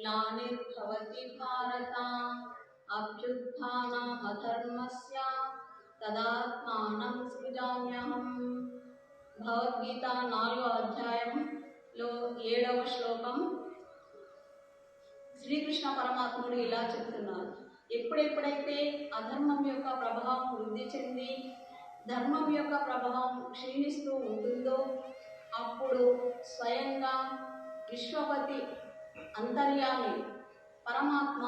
ग्लानिर्भवति भारत अभ्युत्थानमधर्मस्य తదాత్మానం సృజామ్యహం భగవద్గీత నాలుగో అధ్యాయంలో ఏడవ శ్లోకం శ్రీకృష్ణ పరమాత్ముడు ఇలా చెప్తున్నారు ఎప్పుడెప్పుడైతే అధర్మం యొక్క ప్రభావం వృద్ధి చెంది ధర్మం యొక్క ప్రభావం క్షీణిస్తూ ఉంటుందో అప్పుడు స్వయంగా విశ్వపతి అంతర్యామి పరమాత్మ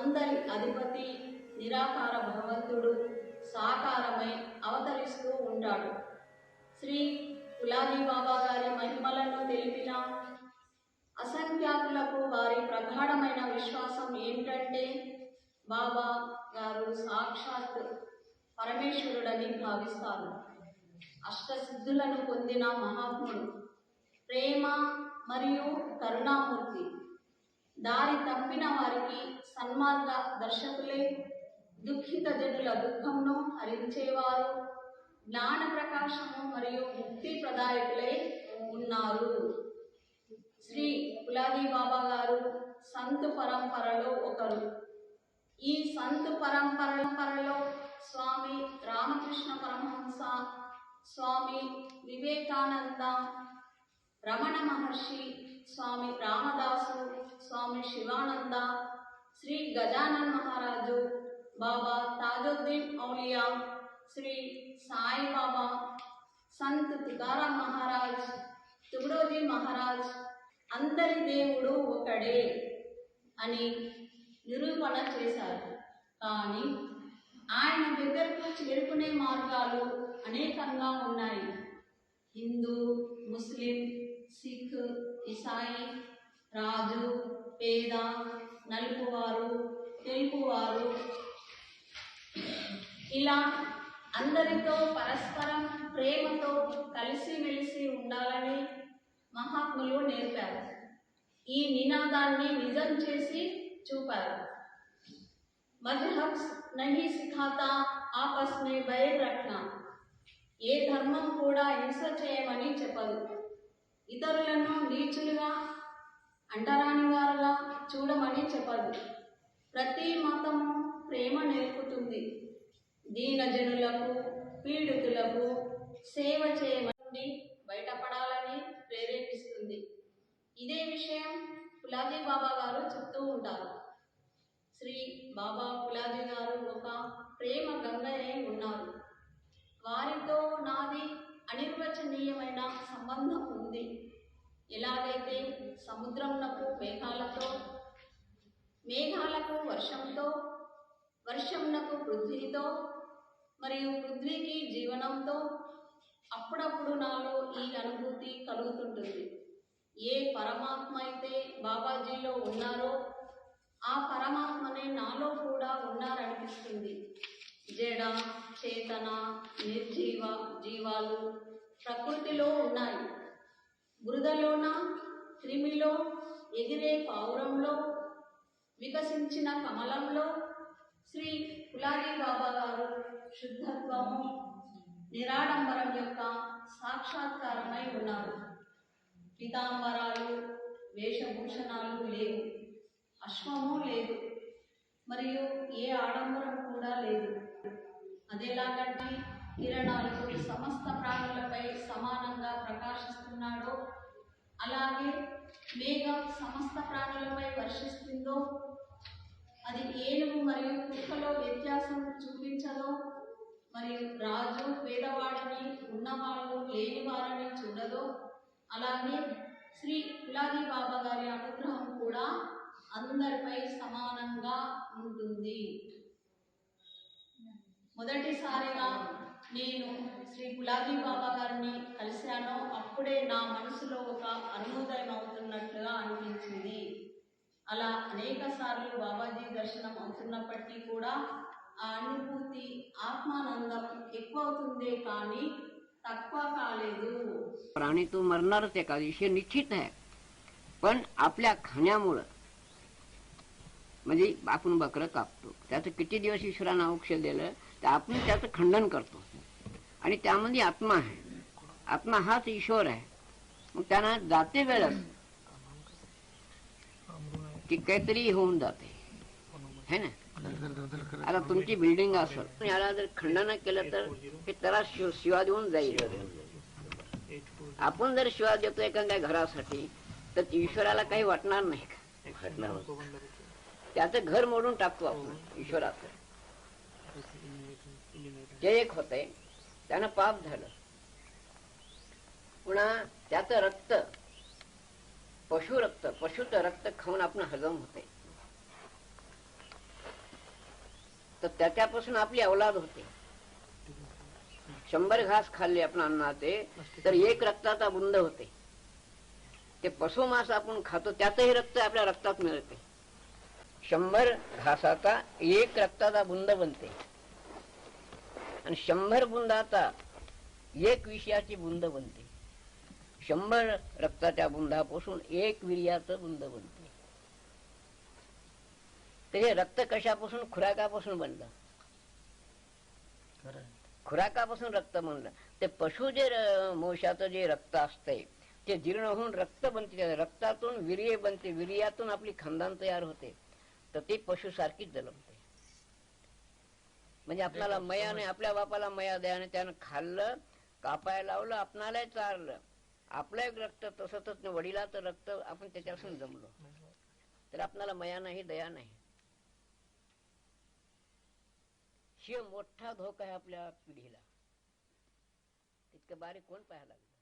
అందరి అధిపతి నిరాకార భగవంతుడు సాకారమై అవతరిస్తూ ఉంటాడు. శ్రీ గులాబీ బాబా గారి మహిమలను తెలిపిన అసంఖ్యాకులకు వారి ప్రగాఢమైన విశ్వాసం ఏమిటంటే బాబా గారు సాక్షాత్ పరమేశ్వరుడని భావిస్తారు. అష్టసిద్ధులను పొందిన మహాత్ముడు. ప్రేమ మరియు కరుణామూర్తి. దారి తప్పిన వారికి సన్మార్గ దర్శకులే. దుఃఖిత జనుల దుఃఖంను హరించేవారు. జ్ఞాన ప్రకాశము మరియు ముక్తి ప్రదాయకులే ఉన్నారు. శ్రీ గులాబీ బాబా గారు సంత్ పరంపరలో ఒకరు. ఈ సంత్ పరంపరలో స్వామి రామకృష్ణ పరమహంస స్వామి వివేకానంద రమణ మహర్షి స్వామి రామదాసు స్వామి శివానంద శ్రీ గజానన్ మహారాజు బాబా తాజుద్దీన్ ఔలియా శ్రీ సాయిబాబా సంత్ తుకారాం మహారాజ్ తుగడోజీ మహారాజ్ అందరి దేవుడు ఒకడే అని నిరూపణ చేశారు. కానీ ఆయన దగ్గరకు చేరుకునే మార్గాలు అనేకంగా ఉన్నాయి. హిందూ ముస్లిం సిక్ ఇసాయి రాజు పేద నలుపువారు తెలుపువారు. ఇలా అందరితో పరస్పరం ప్రేమతో కలిసిమెలిసి ఉండాలని మహాత్ములు నేర్పారు. ఈ నినాదాన్ని నిజం చేసి చూపారు. మజహబ్ నహి సిఖాతా ఆపస్ మే బయర్ రఖనా ఏ ధర్మం కూడా హింస చేయమని చెప్పదు. ఇతరులను నీచులుగా అంటరాని వారుగా చూడమని చెప్పదు. ప్రతి మతము ప్రేమ నేర్పుతుంది. దీనజనులకు పీడితులకు సేవ చేయమని బయటపడాలని ప్రేరేపిస్తుంది. ఇదే విషయం పులాజీ బాబా గారు చెప్తూ ఉంటారు. శ్రీ బాబా పులాజీ గారు ఒక ప్రేమ గంగనే ఉన్నారు. వారితో నాది అనిర్వచనీయమైన సంబంధం ఉంది ఎలాగైతే సముద్రమునకు మేఘాలతో మేఘాలకు వర్షంతో వర్షమునకు పృథ్వీతో మరియు పృథ్వీకి జీవనంతో అప్పుడప్పుడు నాలో ఈ అనుభూతి కలుగుతుంటుంది. ఏ పరమాత్మ అయితే బాబాజీలో ఉన్నారో ఆ పరమాత్మనే నాలో కూడా ఉన్నారనిపిస్తుంది. జడ చేతన నిర్జీవ జీవాలు ప్రకృతిలో ఉన్నాయి. బురదలోన క్రిమిలో ఎగిరే పావురంలో వికసించిన కమలంలో శ్రీ కులారీ బాబా గారు శుద్ధత్వము నిరాడంబరం యొక్క సాక్షాత్కారమై ఉన్నారు. పితాంబరాలు వేషభూషణాలు లేవు. అశ్వము లేదు. మరియు ఏ ఆడంబరం కూడా లేదు. అదేలాగంటే కిరణాలు సమస్త ప్రాణులపై సమానంగా ప్రకాశిస్తున్నాడో అలాగే మేఘం సమస్త ప్రాణులపై వర్షిస్తుందో అది ఏనుగు మరియు కుక్కలో వ్యత్యాసం చూపించదో మరియు రాజు పేదవాడని ఉన్నవాళ్ళు లేనివారని చూడదో అలాగే శ్రీ కులాది బాబా గారి అనుగ్రహం కూడా అందరిపై సమానంగా ఉంటుంది. మొదటిసారిగా నేను శ్రీ గులాబీ బాబా గారిని కలిశానో అప్పుడే నా మనసులో ఒక అరుణోదయం అవుతున్నట్లుగా అనిపించింది అలా అనేక సార్లు బాబాజీ దర్శనం అవుతున్నప్పటికీ కూడా ఆ అనుభూతి ఆత్మానందం ఎక్కువ అవుతుందే కానీ తక్కువ కాలేదు प्राणी तो मरणारच एका दिवशी निश्चित आहे पण आपल्या खाण्यामुळं म्हणजे आपण बकरं कापतो त्याचं किती दिवस ईश्वरानं औक्षण दिलं तर आपण त्याचं खंडन करतो. आणि त्यामध्ये आत्मा आहे. आत्मा हाच ईश्वर आहे. मग त्यांना जाते वेळेस की काहीतरी होऊन जाते. है ना? आता तुमची बिल्डिंग असेल. याला जर खंडन केलं तर ते त्याला शिव- शिवा देऊन जाईल. आपण जर शिवा देतो एखाद्या घरासाठी तर ईश्वराला काही वाटणार नाही का? त्याचं घर मोडून टाकतो आपण ईश्वराचं. जे एक होते त्यानं पाप झालं. पुन्हा त्याचं रक्त पशु रक्त पशुचं रक्त खाऊन आपण हजम होते. तर त्याच्यापासून आपली अवलाद होते. शंभर घास खाल्ले आपण अन्नाचे तर एक रक्ताचा बुंद होते. ते पशुमांस आपण खातो त्याचंही रक्त आपल्या रक्तात मिळते. शंभर घासाचा एक रक्ताचा बुंद बनते. आणि शंभर बुंदाचा एक विषयाची बुंद बनते. शंभर रक्ताच्या बुंदापासून एक वीर्याचं बुंद बनते. तर हे रक्त कशापासून? खुराकापासून बनलं. खुराकापासून रक्त बनलं. ते पशु जे मोशाचं जे रक्त असतंय ते जीर्ण होऊन रक्त बनते. रक्तातून वीर्य बनते. वीर्यातून आपली खानदान तयार होते. तर ती पशुसारखीच जलमते म्हणजे आपल्याला मयाने आपल्या बापाला मया द्याने त्यानं खाल्लं कापायला लावलं आपणालाही चारलं. आपलं एक रक्त तसं तसं वडिलाचं रक्त आपण त्याच्यापासून जमलो. तर आपणाला मया नाही दया नाही. शिव मोठा धोका आहे आपल्या पिढीला. तितकं बारीक कोण पाहायला लागलं?